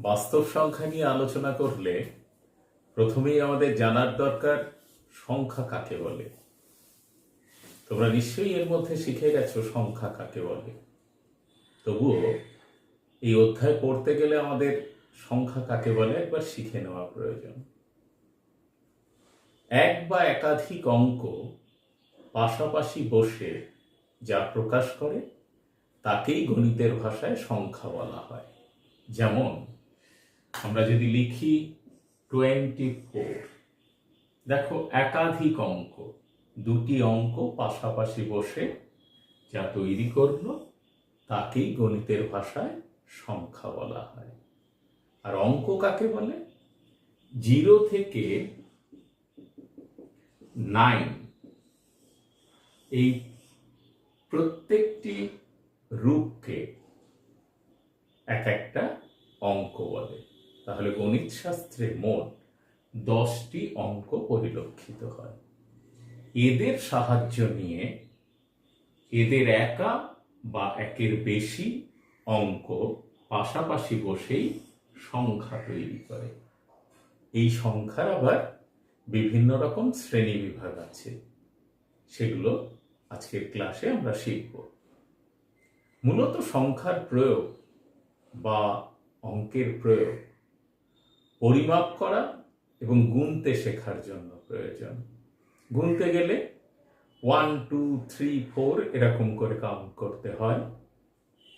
বাস্তব সংখ্যা নিয়ে আলোচনা করলে প্রথমেই আমাদের জানার দরকার সংখ্যা কাকে বলে? তোমরা নিশ্চয়ই এর মধ্যে শিখে গেছো সংখ্যা কাকে বলে। তবুও এই অধ্যায় পড়তে গেলে আমাদের সংখ্যা কাকে বলে একবার শিখে নেওয়া প্রয়োজন। এক বা একাধিক অঙ্ক পাশাপাশি বসে যা প্রকাশ করে, তাকেই গণিতের ভাষায় সংখ্যা বলা হয়। যেমন আমরা যদি লিখি টোয়েন্টি ফোর দেখো একাধিক অঙ্ক, দুটি অঙ্ক পাশাপাশি বসে যা তৈরি করল, তাকেই গণিতের ভাষায় সংখ্যা বলা হয়। আর অঙ্ক কাকে বলে? জিরো থেকে নাইন এই প্রত্যেকটি রূপকে এক একটা অঙ্ক বলে। তাহলে গণিত শাস্ত্রে মোট দশটি অঙ্ক পরিলক্ষিত হয়। এদের সাহায্য নিয়ে এদের একা বা একের বেশি অঙ্ক পাশাপাশি বসেই সংখ্যা তৈরি করে। এই সংখ্যার আবার বিভিন্ন রকম শ্রেণি বিভাগ আছে। সেগুলো আজকের ক্লাসে আমরা শিখব। মূলত সংখ্যার প্রয়োগ বা অঙ্কের প্রয়োগ পরিমাপ করা এবং গুনতে শেখার জন্য প্রয়োজন। গুনতে গেলে ওয়ান টু থ্রি ফোর এরকম করে কাউন্ট করতে হয়।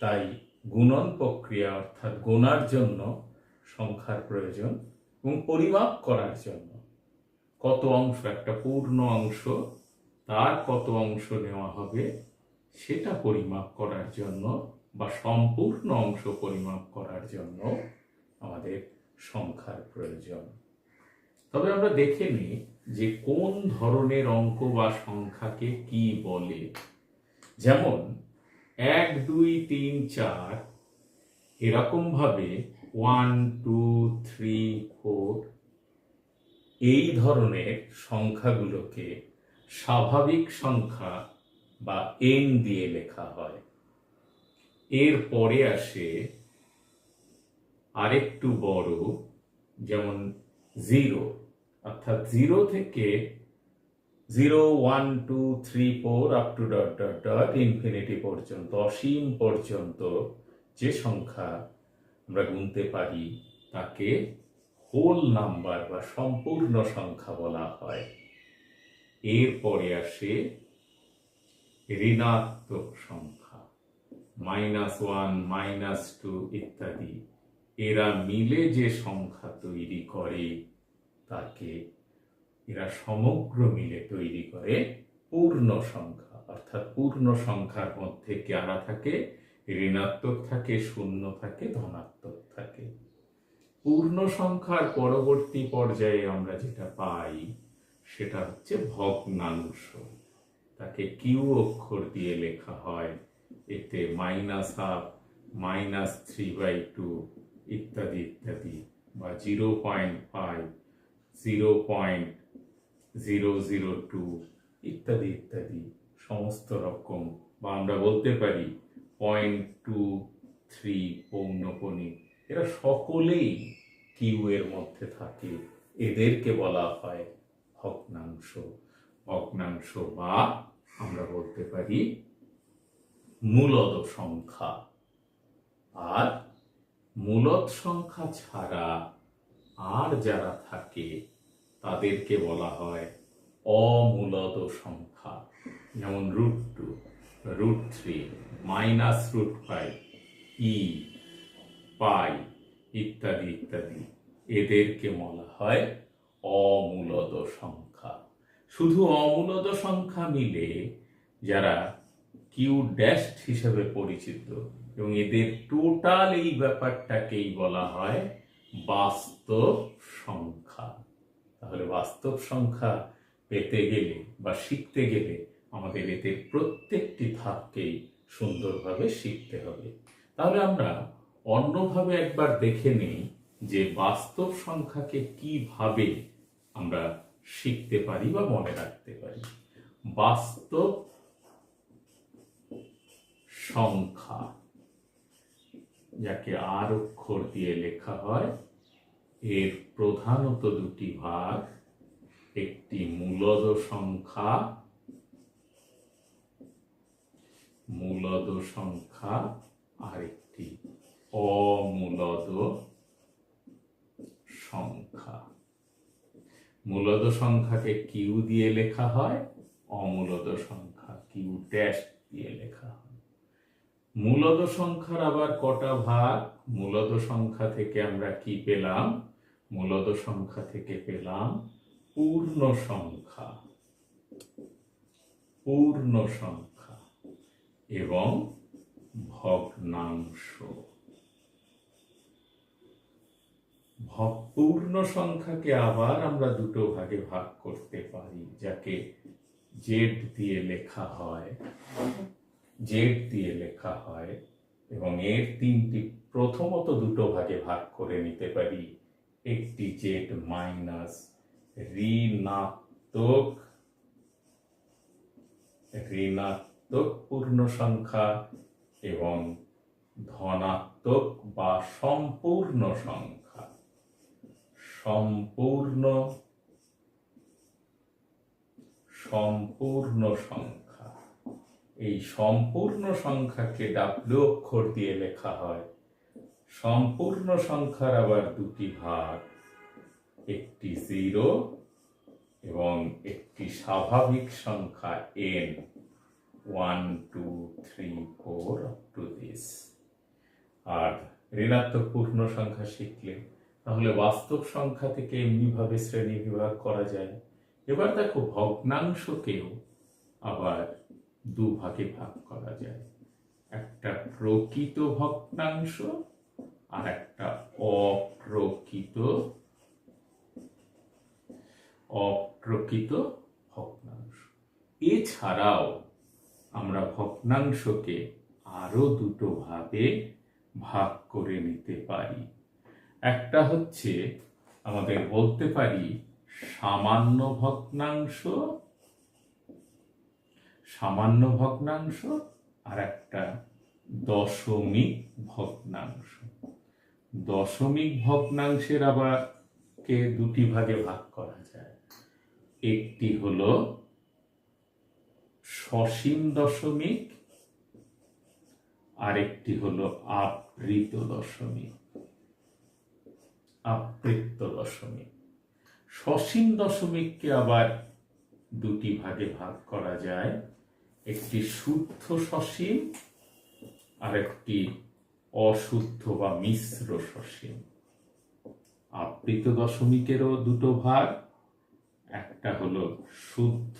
তাই গুণন প্রক্রিয়া অর্থাৎ গোনার জন্য সংখ্যার প্রয়োজন এবং পরিমাপ করার জন্য। কত অংশ, একটা পূর্ণ অংশ, তার কত অংশ নেওয়া হবে সেটা পরিমাপ করার জন্য বা সম্পূর্ণ অংশ পরিমাপ করার জন্য আমাদের সংখ্যার প্রয়োজন। তবে আমরা দেখে নিই যে কোন ধরনের অঙ্ক বা সংখ্যাকে কি বলে। যেমন, এক, দুই, তিন, চার এরকম ভাবে ওয়ান টু থ্রি ফোর এই ধরনের সংখ্যাগুলোকে স্বাভাবিক সংখ্যা বা এন দিয়ে লেখা হয়। এর পরে আসে আরেকটু বড়, যেমন জিরো অর্থাৎ জিরো থেকে zero one two three four up to dot dot dot infinity পর্যন্ত, অসীম পর্যন্ত যে সংখ্যা আমরা গুনতে পারি, তাকে হোল নাম্বার বা সম্পূর্ণ সংখ্যা বলা হয়। এরপরে আসে ঋণাত্মক সংখ্যা মাইনাস ওয়ান মাইনাস টু ইত্যাদি। এরা মিলে যে সংখ্যা তৈরি করে, তাকে এরা সমগ্র মিলে তৈরি করে পূর্ণ সংখ্যা। অর্থাৎ পূর্ণ সংখ্যার মধ্যে কারা থাকে? ঋণাত্মক থাকে, শূন্য থাকে, ধনাত্মক থাকে। পূর্ণ সংখ্যার পরবর্তী পর্যায়ে আমরা যেটা পাই, সেটা হচ্ছে ভগ্নাংশ। তাকে কিউ অক্ষর দিয়ে লেখা হয়। এতে minus half minus three by two ইত্যাদি ইত্যাদি বা zero point five, zero point zero zero two ইত্যাদি ইত্যাদি সমস্ত রকম বা আমরা বলতে পারি পয়েন্ট টু থ্রি পৌনপণি এরা সকলেই কিউ এর মধ্যে থাকে। এদেরকে বলা হয় ভগ্নাংশ। ভগ্নাংশ বা আমরা বলতে পারি মূলদ সংখ্যা। আর মূলদ সংখ্যা ছাড়া আর যারা থাকে, তাদেরকে বলা হয় অমূলত সংখ্যা। যেমন root two root three minus root five e pi ইত্যাদি ইত্যাদি। এদেরকে বলা হয় অমূলত সংখ্যা। শুধু অমূলত সংখ্যা মিলে যারা কিউ ড্যাশড হিসেবে পরিচিত এবং এদের টোটাল এই ব্যাপারটাকেই বলা হয় বাস্তব সংখ্যা। তাহলে বাস্তব সংখ্যা পেতে গেলে বা শিখতে গেলে আমাদের এদের প্রত্যেকটি ধাপকেই সুন্দরভাবে শিখতে হবে। তাহলে আমরা অন্যভাবে একবার দেখে নিই যে বাস্তব সংখ্যাকে কীভাবে আমরা শিখতে পারি বা মনে রাখতে পারি। বাস্তব সংখ্যা। যাকে আর অক্ষর দিয়ে লেখা হয়, এর প্রধানত দুটি ভাগ, একটি মূলদ সংখ্যা মূলদ সংখ্যা আর একটি অমূলদ সংখ্যা। মূলদ সংখ্যাকে কিউ দিয়ে লেখা হয়, অমূলদ সংখ্যা কিউ ড্যাশ দিয়ে লেখা হয়। মূলদ সংখ্যার আবার কটা ভাগ? মূলদ সংখ্যা থেকে আমরা কি পেলাম? মূলদ সংখ্যা থেকে পেলাম পূর্ণ সংখ্যা। পূর্ণ সংখ্যা এবং ভগ্নাংশ। পূর্ণ সংখ্যাকে আবার আমরা দুটো ভাগে ভাগ করতে পারি, যাকে জেড দিয়ে লেখা হয় জেড দিয়ে লেখা হয় এবং এর তিনটি প্রথমত দুটো ভাগে ভাগ করে নিতে পারি। একটি জেড মাইনাস ঋণাত্মক ঋণাত্মক পূর্ণ সংখ্যা এবং ধনাত্মক বা সম্পূর্ণ সংখ্যা। সম্পূর্ণ সম্পূর্ণ সংখ্যা। এই সম্পূর্ণ সংখ্যাকে ডাব্লিউ অক্ষর দিয়ে লেখা হয়। সম্পূর্ণ সংখ্যার আবার দুটি ভাগ। একটি জিরো এবং একটি স্বাভাবিক সংখ্যা n one, two, three, four to this. আর ঋণাত্মক পূর্ণ সংখ্যা শিখলে তাহলে বাস্তব সংখ্যা থেকে এমনিভাবে শ্রেণি বিভাগ করা যায়। এবার দেখো ভগ্নাংশকেও আবার দুভাগে ভাগ করা যায়। একটা প্রকৃত ভগ্নাংশ আর একটা অপ্রকৃত অপ্রকৃত ভগ্নাংশ। এছাড়াও আমরা ভগ্নাংশকে আরও দুটো ভাবে ভাগ করে নিতে পারি। একটা হচ্ছে আমাদের বলতে পারি সামান্য ভগ্নাংশ সামান্য ভগ্নাংশ আর একটা দশমিক ভগ্নাংশ। দশমিক ভগ্নাংশের আবার কে দুটি ভাগে ভাগ করা যায়? একটি হল সসীম দশমিক, আরেকটি হল আবৃত দশমিক। আবৃত্ত দশমিক। সসীম দশমিককে আবার দুটি ভাগে ভাগ করা যায়। একটি শুদ্ধ সসীম আর একটি অশুদ্ধ বা মিশ্র সসীম। আবৃত দশমিকেরও দুটো ভাগ, একটা হলো শুদ্ধ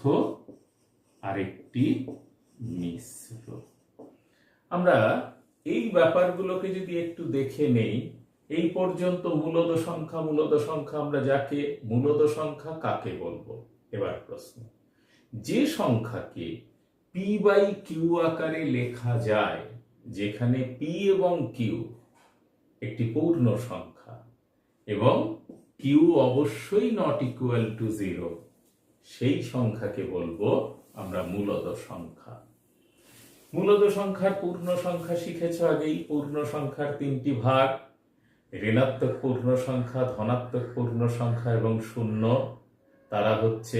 আর একটি মিশ্র। আমরা এই ব্যাপারগুলোকে যদি একটু দেখে নেই, এই পর্যন্ত মূলদ সংখ্যা মূলদ সংখ্যা আমরা যাকে, মূলদ সংখ্যা কাকে বলব? এবার প্রশ্ন। যে সংখ্যাকে পি বাই কিউ আকারে লেখা যায়, যেখানে পি এবং কিউ একটি পূর্ণ সংখ্যা এবং কিউ অবশ্যই নট ইকুয়াল টু জিরো সেই সংখ্যাকে বলব আমরা মূলত সংখ্যা। মূলত সংখ্যার পূর্ণ সংখ্যা শিখেছ আগেই, পূর্ণ সংখ্যার তিনটি ভাগ, ঋণাত্মক পূর্ণ সংখ্যা, ধনাত্মক পূর্ণ সংখ্যা এবং শূন্য। তারা হচ্ছে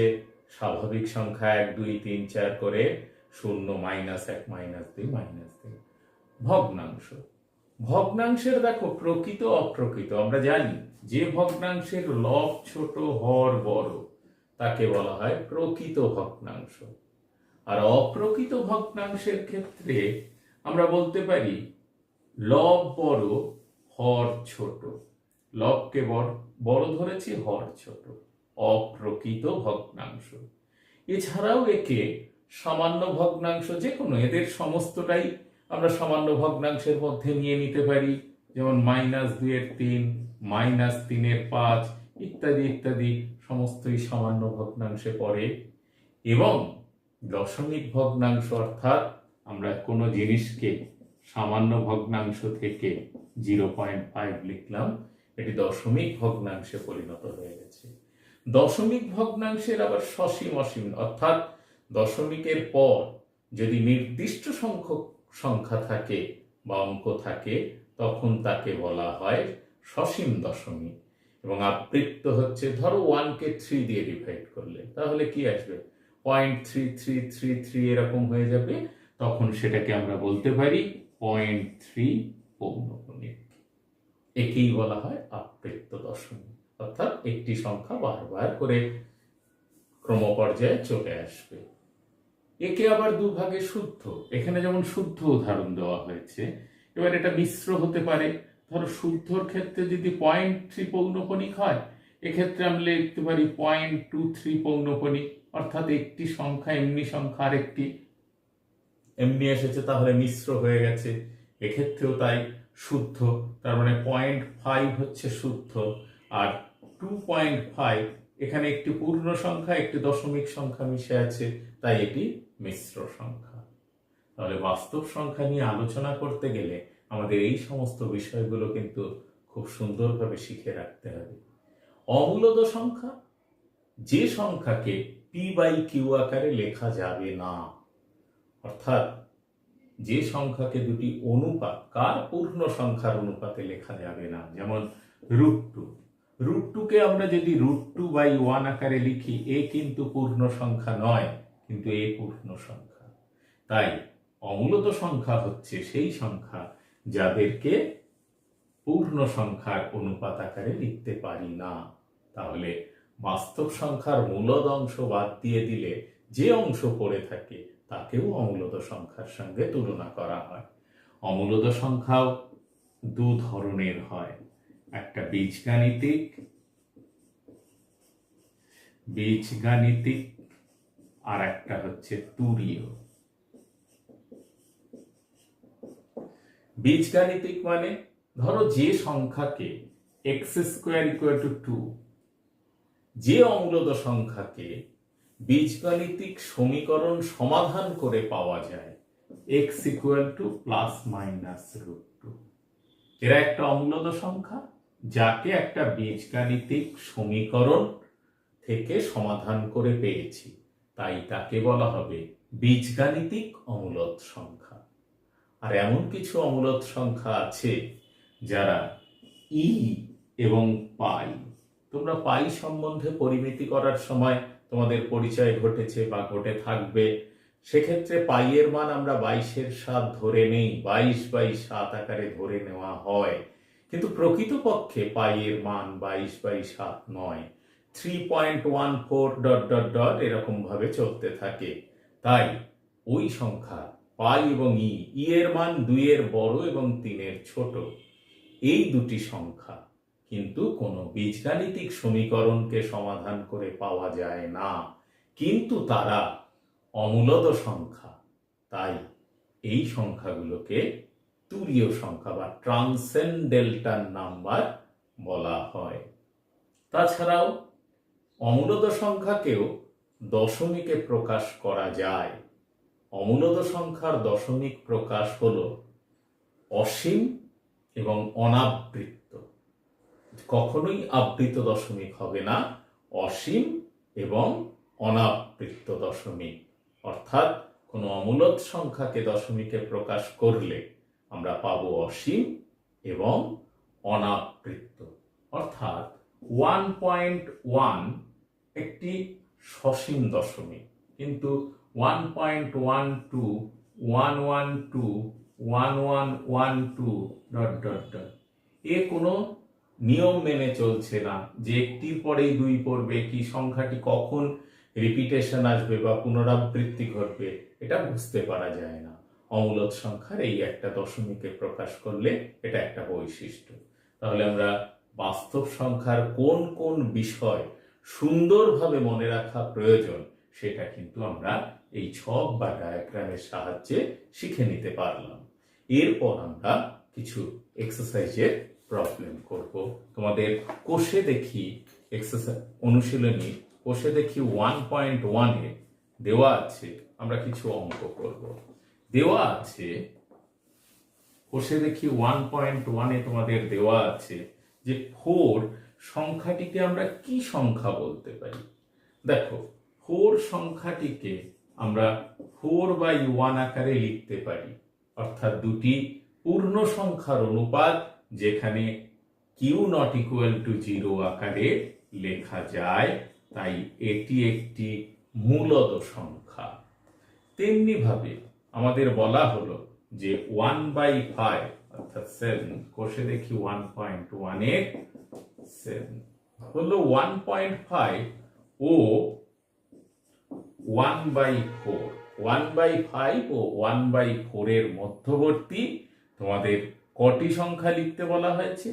স্বাভাবিক সংখ্যা এক, দুই, তিন, চার করে শূন্য মাইনাস এক, মাইনাস দুই মাইনাস দুই ভগ্নাংশ। ভগ্নাংশের দেখো, প্রকৃত, অপ্রকৃত, আমরা জানি যে ভগ্নাংশের লব ছোট, হর বড়, তাকে বলা হয় প্রকৃত ভগ্নাংশ। আর অপ্রকৃত ভগ্নাংশের ক্ষেত্রে আমরা বলতে পারি লব বড়, হর ছোট। লবকে বড় বড় ধরেছি, হর ছোট। অপ্রকৃত ভগ্নাংশ। এছাড়াও একে সামান্য ভগ্নাংশ যে কোনো এদের সমস্তটাই আমরা সামান্য ভগ্নাংশের মধ্যে নিয়ে নিতে পারি। যেমন মাইনাস দুইয়ের তিন, মাইনাস তিনের পাঁচ, ইত্যাদি ইত্যাদি, সমস্তই সামান্য ভগ্নাংশে পড়ে। এবং দশমিক ভগ্নাংশ অর্থাৎ আমরা কোনো জিনিসকে সামান্য ভগ্নাংশ থেকে জিরো পয়েন্ট ফাইভ লিখলাম, এটি দশমিক ভগ্নাংশে পরিণত হয়ে গেছে। দশমিক ভগ্নাংশের আবার সসীম অসীম, অর্থাৎ দশমিকের পর যদি নির্দিষ্ট সংখ্যক সংখ্যা থাকে বা অঙ্ক থাকে, তখন তাকে বলা হয় সসীম দশমিক। এবং আবৃত্ত হচ্ছে, ধরো ওয়ানকে থ্রি দিয়ে ডিভাইড করলে, তাহলে কি আসবে? Point three three three three এরকম হয়ে যাবে, তখন সেটাকে আমরা বলতে পারি পয়েন্ট থ্রি পৌনপুণিক একেই বলা হয় আবৃত্ত দশমিক। অর্থাৎ একটি সংখ্যা বারবার করে ক্রমপর্যায়ে চলে আসবে। একে আবার দুভাগে শুদ্ধ। এখানে যেমন শুদ্ধ উদাহরণ দেওয়া হয়েছে, এবার এটা মিশ্র হতে পারে। ধরো শুদ্ধর ক্ষেত্রে যদি পয়েন্ট থ্রি পৌনপণিক হয়, এক্ষেত্রে আমরা লিখতে পারি পয়েন্ট টু থ্রি পৌনপণিক অর্থাৎ একটি সংখ্যা, এমনি সংখ্যা আরেকটি। এমনি এসেছে, তাহলে মিশ্র হয়ে গেছে। এক্ষেত্রেও তাই শুদ্ধ। তার মানে পয়েন্ট ফাইভ হচ্ছে শুদ্ধ। আর টু পয়েন্ট ফাইভ এখানে একটি পূর্ণ সংখ্যা, একটি দশমিক সংখ্যা মিশে আছে, তাই এটি মিশ্র সংখ্যা। তাহলে বাস্তব সংখ্যা নিয়ে আলোচনা করতে গেলে আমাদের এই সমস্ত বিষয়গুলো কিন্তু খুব সুন্দরভাবে শিখে রাখতে হবে। অমূলদ সংখ্যা, যে সংখ্যাকে পি বাই কিউ আকারে লেখা যাবে না। অর্থাৎ যে সংখ্যাকে দুটি অনুপাত, কার পূর্ণ সংখ্যার অনুপাতে লেখা যাবে না, যেমন রুট টু রুট টুকে আমরা যদি রুট টু বাই ওয়ান আকারে লিখি, এ কিন্তু পূর্ণ সংখ্যা নয়, কিন্তু এ পূর্ণ সংখ্যা। তাই অমূলত সংখ্যা হচ্ছে সেই সংখ্যা যাদেরকে পূর্ণ সংখ্যার অনুপাত আকারে লিখতে পারি না। তাহলে বাস্তব সংখ্যার মূলদ অংশ বাদ দিয়ে দিলে যে অংশ পড়ে থাকে, তাকেও অমূলদ সংখ্যার সঙ্গে তুলনা করা হয়। অমূলদ সংখ্যাও দু ধরনের হয়। একটা বীজগাণিতিক বীজগাণিতিক আর একটা হচ্ছে তুরীয়। বীজগাণিতিক মানে ধরো যে সংখ্যাকে x square equal to two যে অমূলদ সংখ্যাকে বীজগাণিতিক সমীকরণ সমাধান করে পাওয়া যায় x equal to plus minus root two এরা একটা অমূলদ সংখ্যা। যাকে একটা বীজগাণিতিক সমীকরণ থেকে সমাধান করে পেয়েছি, তাই তাকে বলা হবে বীজগাণিতিক অমূলত সংখ্যা। আর এমন কিছু অমূলদ সংখ্যা আছে যারা ই এবং পাই। তোমরা পাই সম্বন্ধে পরিমিতি করার সময় তোমাদের পরিচয় ঘটেছে বা ঘটে থাকবে। সেক্ষেত্রে পাইয়ের মান আমরা বাইশের সাত ধরে নেই, বাইশ বাই সাত আকারে ধরে নেওয়া হয়। কিন্তু প্রকৃতপক্ষে পাইয়ের মান বাইশ বাই সাত নয়। Three point one four dot dot dot এরকম ভাবে চলতে থাকে। তাই ওই সংখ্যা পাই এবং ই ই এর মান দুইয়ের বড় এবং তিনের ছোট। এই দুটি সংখ্যা কিন্তু কোনো বীজগাণিতিক সমীকরণকে সমাধান করে পাওয়া যায় না। কিন্তু তারা অমূলদ সংখ্যা, তাই এই সংখ্যাগুলোকে তুরীয় সংখ্যা বা ট্রান্সেন্ডেন্টাল নাম্বার বলা হয়। তাছাড়াও অমূলদ সংখ্যাকেও দশমিকে প্রকাশ করা যায়। অমূলত সংখ্যার দশমিক প্রকাশ হল অসীম এবং অনাবৃত্ত। কখনোই আবৃত দশমিক হবে না, অসীম এবং অনাবৃত্ত দশমিক। অর্থাৎ কোনো অমূলত সংখ্যাকে দশমিকে প্রকাশ করলে আমরা পাবো অসীম এবং অনাবৃত্ত। অর্থাৎ ওয়ান পয়েন্ট ওয়ান একটি সসীম দশমিক। কিন্তু one point one two one one two one one one two dot dot dot এ কোনো নিয়ম মেনে চলছে না যে একটির পরেই দুই পড়বে, কি সংখ্যাটি কখন রিপিটেশন আসবে বা পুনরাবৃত্তি ঘটবে, এটা বুঝতে পারা যায় না। অমূলদ সংখ্যার এই একটা দশমিকে প্রকাশ করলে এটা একটা বৈশিষ্ট্য। তাহলে আমরা বাস্তব সংখ্যার কোন কোন বিষয় সুন্দরভাবে মনে রাখা প্রয়োজন, সেটা কিন্তু আমরা এই ছক বা ডায়াগ্রামের সাহায্যে শিখে নিতে পারলাম। এরপর আমরা কিছু এক্সারসাইজের প্রবলেম করব। তোমাদের কোষে দেখি এক্সারসাইজ অনুশীলনী, কোষে দেখি ওয়ান পয়েন্ট ওয়ানে দেওয়া আছে, আমরা কিছু অঙ্ক করব। দেওয়া আছে, কোষে দেখি ওয়ান পয়েন্ট ওয়ানে তোমাদের দেওয়া আছে যে ফোর সংখ্যাটিকে আমরা কি সংখ্যা বলতে পারি? দেখো ফোর সংখ্যাটিকে আমরা ফোর বাই ওয়ান আকারে লিখতে পারি। অর্থাৎ দুটি পূর্ণ সংখ্যার অনুপাত যেখানে q not equal to zero আকারে লেখা যায়, তাই এটি একটি মূলত সংখ্যা। তেমনি ভাবে আমাদের বলা হলো যে ওয়ান বাই ফাইভ অর্থাৎ সেভেন, কোষে দেখি ওয়ান পয়েন্ট ওয়ানের সেভেন। হলো one point five O one by four. One by five O one by ফোরের মধ্যবর্তী তোমাদের কটি সংখ্যা লিখতে বলা হয়েছে?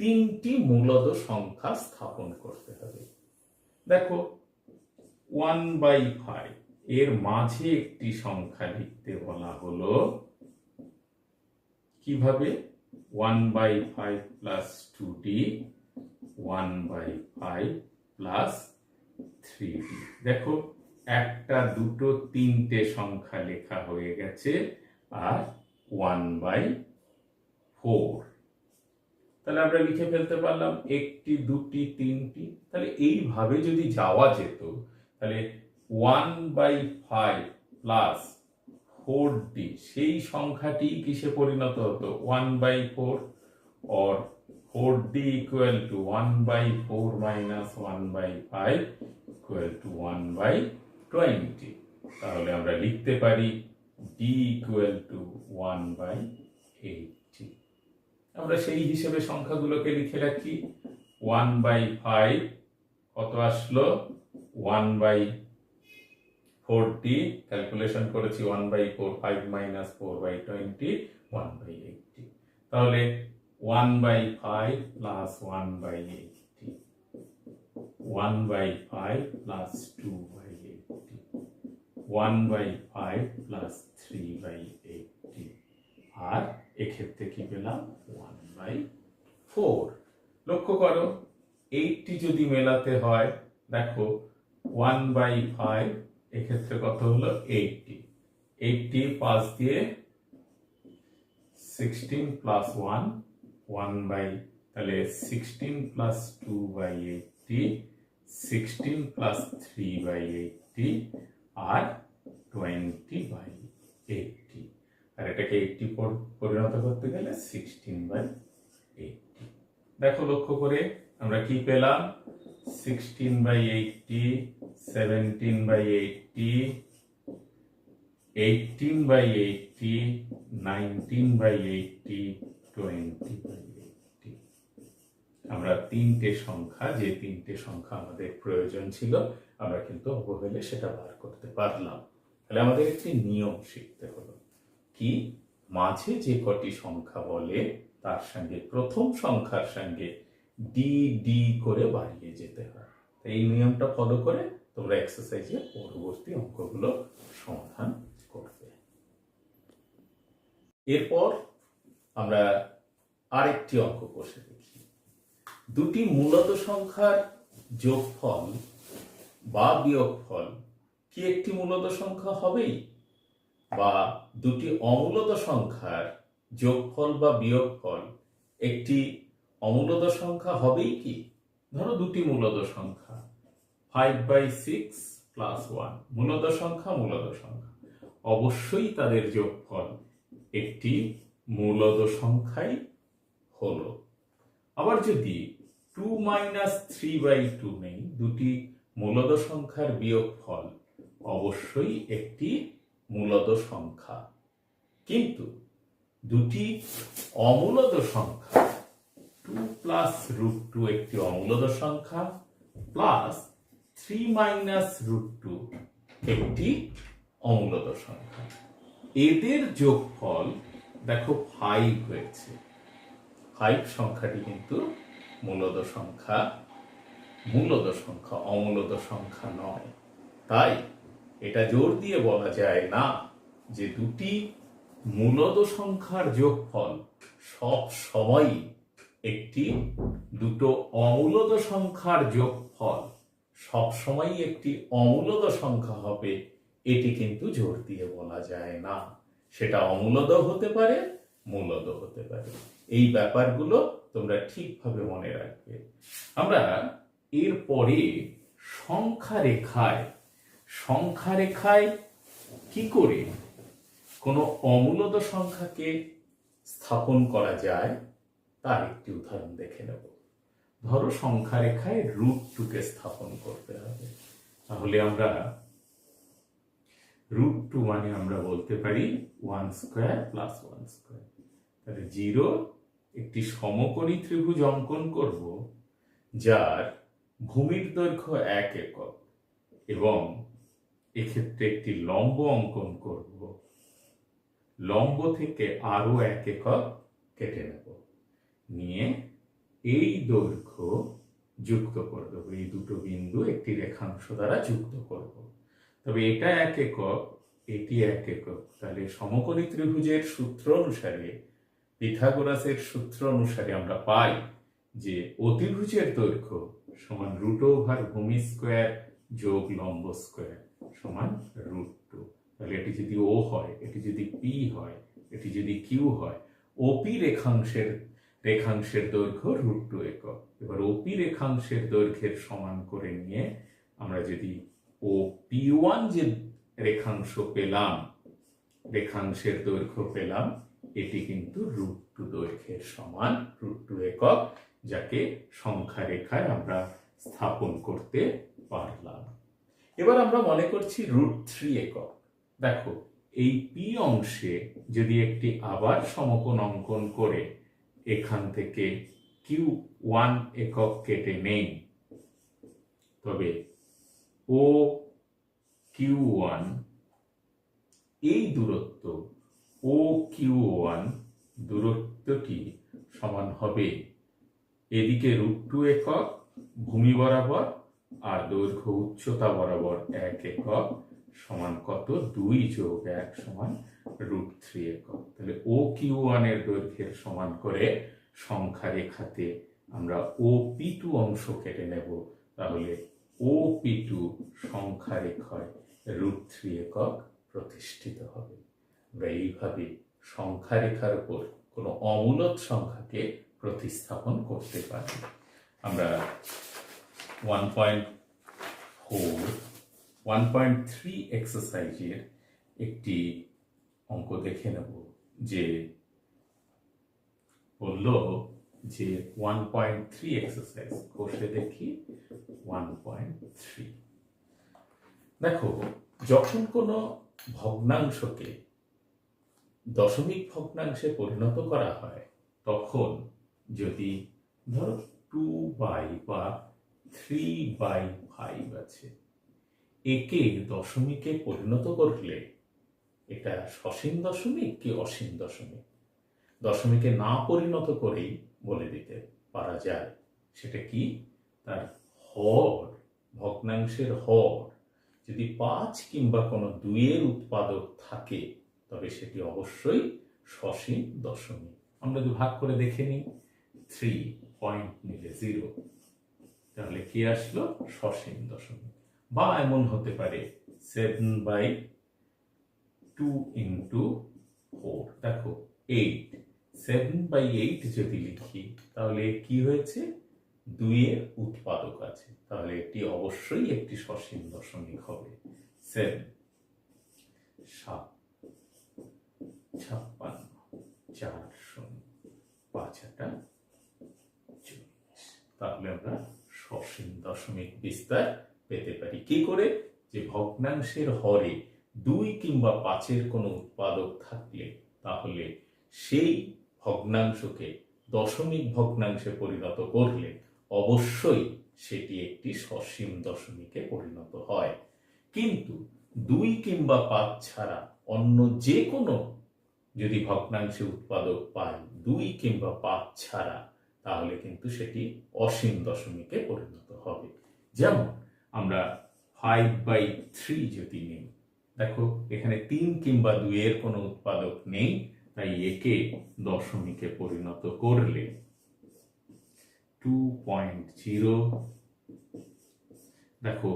তিনটি মূলত সংখ্যা স্থাপন করতে হবে। দেখো, ওয়ান বাই ফাইভ এর মাঝে একটি সংখ্যা লিখতে বলা হলো কীভাবে? One by five plus two d one by five plus three d দেখো, একটা, দুটো, তিনটে সংখ্যা লেখা হয়ে গেছে আর ওয়ান বাই ফোর। তাহলে আমরা লিখে ফেলতে পারলাম একটি, দুটি, তিনটি। তাহলে এইভাবে যদি যাওয়া যেত, তাহলে one by five plus four d সেই সংখ্যাটি কিসে পরিণত হতো? One by four or four d equal to one by four minus one by five equal to one by twenty তাহলে আমরা লিখতে পারি d equal to one by eighty আমরা সেই হিসেবে সংখ্যাগুলোকে লিখে রাখি। ওয়ান বাই ফাইভ কত আসলো? ওয়ান বাই ফোরটি ক্যালকুলেশন করেছি one by four five minus four by twenty one by eighty তাহলে one by five plus one by eighty one by five plus two by eighty one by five plus three by eighty আর এক্ষেত্রে কি পেলাম? One by four লক্ষ্য করো eighty যদি মেলাতে হয়, দেখো ওয়ান বাই ফাইভ এক্ষেত্রে কত হলো? এইটটি এইটটি পাঁচ দিয়ে sixteen plus one one by তাহলে sixteen plus two by eighty sixteen plus three by eighty R twenty by eighty আর এটাকে এইটটি পরিণত করতে গেলে সিক্সটিন বাই এইটটি দেখো লক্ষ্য করে আমরা কি পেলাম? Sixteen by eighty seventeen by eighty eighteen by eighty nineteen by eighty twenty by eighty আমরা তিনটে সংখ্যা, যে তিনটে সংখ্যা আমাদের প্রয়োজন ছিল, আমরা কিন্তু অবহেলে সেটা বার করতে পারলাম। তাহলে আমাদের একটি নিয়ম শিখতে হলো। কি? মাঝে যে কটি সংখ্যা বলে, তার সঙ্গে, প্রথম সংখ্যার সঙ্গে ডি ডি করে বাড়িয়ে যেতে হয়। এই নিয়মটা ফলো করে তোমরা এক্সারসাইজে পরবর্তী অঙ্কগুলো সমাধান করবে। এরপর আমরা আরেকটি অঙ্ক কষে দেখি। দুটি মূলত সংখ্যার যোগফল বা বিয়োগফল কি একটি মূলত সংখ্যা হবেই? বা দুটি অমূলত সংখ্যার যোগফল বা বিয়োগফল একটি অমূলত সংখ্যা হবেই কি? ধরো দুটি মূলত সংখ্যা। Five by six plus one মূলত সংখ্যা মূলত সংখ্যা। অবশ্যই তাদের যোগফল একটি মূলত সংখ্যাই হলো। আবার যদি two minus three by two নেই, দুটি মূলত সংখ্যার বিয়োগফল অবশ্যই একটি মূলত সংখ্যা। কিন্তু দুটি অমূলত সংখ্যা টু প্লাস রুট টু একটি অমূলত সংখ্যা plus three minus root two একটি অমূলত সংখ্যা। এদের যোগফল দেখো ফাইভ হয়েছে। ফাইভ সংখ্যাটি কিন্তু মূলত সংখ্যা মূলত সংখ্যা, অমূলত সংখ্যা নয়। তাই এটা জোর দিয়ে বলা যায় না যে দুটি মূলত সংখ্যার যোগফল সব সময়ই একটি দুটো অমূলত সংখ্যার যোগফল সব সময়ই একটি অমূলত সংখ্যা হবে, এটি কিন্তু জোর দিয়ে বলা যায় না। সেটা অমূলত হতে পারে মূলত হতে পারে। এই ব্যাপারগুলো তোমরা ঠিকভাবে মনে রাখবে। আমরা এরপরে সংখ্যা রেখায় সংখ্যা রেখায় কি করে কোনো অমূলত সংখ্যাকে স্থাপন করা যায়, তার একটি উদাহরণ দেখে নেব। ধরো সংখ্যা রেখায় রুট টুকে স্থাপন করতে হবে। তাহলে আমরা রুট টু মানে আমরা বলতে পারি one square plus one square তাহলে জিরো একটি সমকোণী ত্রিভুজ অঙ্কন করব, যার ভূমির দৈর্ঘ্য এক একক, এবং এক্ষেত্রে একটি লম্ব অঙ্কন করব। লম্ব থেকে আরও এক একক কেটে নেব। নিয়ে এই দৈর্ঘ্য যুক্ত করে এই দুটো বিন্দু একটি রেখাংশ দ্বারা যুক্ত করব। তবে এটা এক একক, এটি এক একক। তাহলে সমকোণী ত্রিভুজের সূত্র অনুসারে, পিথাগোরাসের সূত্র অনুসারে আমরা পাই যে অতিভুজের দৈর্ঘ্য সমান রুট ওভার ভূমি স্কোয়ার যোগ লম্ব স্কোয়ার সমান রুট টু। তাহলে এটি যদি ও হয়, এটি যদি পি হয়, এটি যদি কিউ হয় ওপি রেখাংশের রেখাংশের দৈর্ঘ্য রুট টু একক। এবার ওপি রেখাংশের দৈর্ঘ্যের সমান করে নিয়ে আমরা যদি ও পি ওয়ান যে রেখাংশ পেলাম, রেখাংশের দৈর্ঘ্য পেলাম, এটি কিন্তু রুট টু দৈর্ঘ্যের সমান রুট টু একক, যাকে সংখ্যা রেখায় আমরা স্থাপন করতে পারলাম। এবার আমরা মনে করছি রুট থ্রি একক। দেখো, এই পি অংশে যদি একটি আবার সমকোণ অঙ্কন করে, এখান থেকে কিউ ওয়ান একক কেটে নেই। তবে ও কিউ ওয়ান এই দূরত্ব ও কিউ ওয়ান দূরত্বটি সমান হবে এদিকে রুট টু একক, ভূমি বরাবর, আর দৈর্ঘ্য উচ্চতা বরাবর এক একক, সমান কত? দুই যোগ এক সমান রুট থ্রি একক। তাহলে ও কিউ ওয়ানের দৈর্ঘ্যের সমান করে সংখ্যা রেখাতে আমরা ও পি টু অংশ কেটে নেব, তাহলে ও পি টু সংখ্যা রেখায় রুট থ্রি একক প্রতিষ্ঠিত হবে। আমরা এইভাবে সংখ্যা রেখার উপর কোনো অমূলত সংখ্যাকে প্রতিস্থাপন করতে পারি। আমরা one point four one point three এক্সারসাইজের একটি অঙ্ক দেখে নেব, যে বলল যে ওয়ান পয়েন্ট থ্রি এক্সারসাইজ কোষে দেখি ওয়ান পয়েন্ট থ্রি দেখো, যখন কোনো ভগ্নাংশকে দশমিক ভগ্নাংশে পরিণত করা হয়, তখন যদি ধরো টু বাই বা থ্রি বাই ফাইভ আছে, একে দশমিকে পরিণত করলে এটা সসীম দশমিক কি অসীম দশমিক? দশমিকে না পরিণত করেই বলে দিতে পারা যায়। সেটা কি? তার হর, ভগ্নাংশের হর। যদি পাঁচ কিংবা কোনো দুইয়ের উৎপাদক থাকে, তবে সেটি অবশ্যই সসীম দশমিক। আমরা যদি ভাগ করে দেখে নিই থ্রি পয়েন্ট নিলে জিরো তাহলে কি আসলো? সসীম দশমিক। বা এমন হতে পারে seven by two into four দেখো এইট সেভেন বাই এইট যদি লিখি, তাহলে কি হয়েছে? দুইয়ের উৎপাদক আছে। তাহলে এটি অবশ্যই একটি সসীম দশমিক হবে। সেভেন সাত, ছাপ্পান্ন, চার, শূন্য, পাঁচ আটা চল্লিশ। তাহলে আমরা সসীম দশমিক বিস্তার পেতে পারি। কি করে? যে ভগ্নাংশের হরে দুই কিংবা পাঁচের কোনো উৎপাদক থাকলে, তাহলে সেই ভগ্নাংশকে দশমিক ভগ্নাংশে পরিণত করলে অবশ্যই সেটি একটি সসীম দশমিকে পরিণত হয়। কিন্তু দুই কিংবা পাঁচ ছাড়া অন্য যে কোনো যদি ভগ্নাংশে উৎপাদক পাই দুই কিংবা পাঁচ ছাড়া, তাহলে কিন্তু সেটি অসীম দশমিকে পরিণত হবে। যেমন আমরা ফাইভ বাই থ্রি যদি নিই, দেখো এখানে তিন কিংবা দুইয়ের কোনো উৎপাদক নেই তাই একে দশমিকে পরিণত করলে টু পয়েন্ট জিরো দেখো,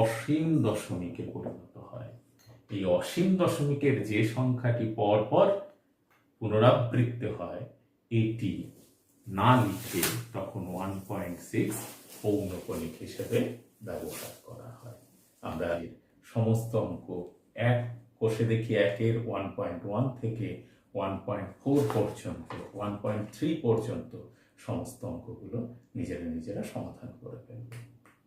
অসীম দশমিকে পরিণত হয়। এই অসীম দশমিকের যে সংখ্যাটি পর পর পুনরাবৃত্তি হয়, এটি না লিখে তখন ওয়ান পয়েন্ট সিক্স পৌনকণিক হিসেবে ব্যবহার করা হয়। আমরা সমস্ত অঙ্ক এক, কোষে দেখি একের ওয়ান পয়েন্ট ওয়ান থেকে ওয়ান পয়েন্ট ফোর পর্যন্ত ওয়ান পয়েন্ট থ্রি পর্যন্ত সমস্ত অঙ্কগুলো নিজেরা নিজেরা সমাধান করে ফেলবে।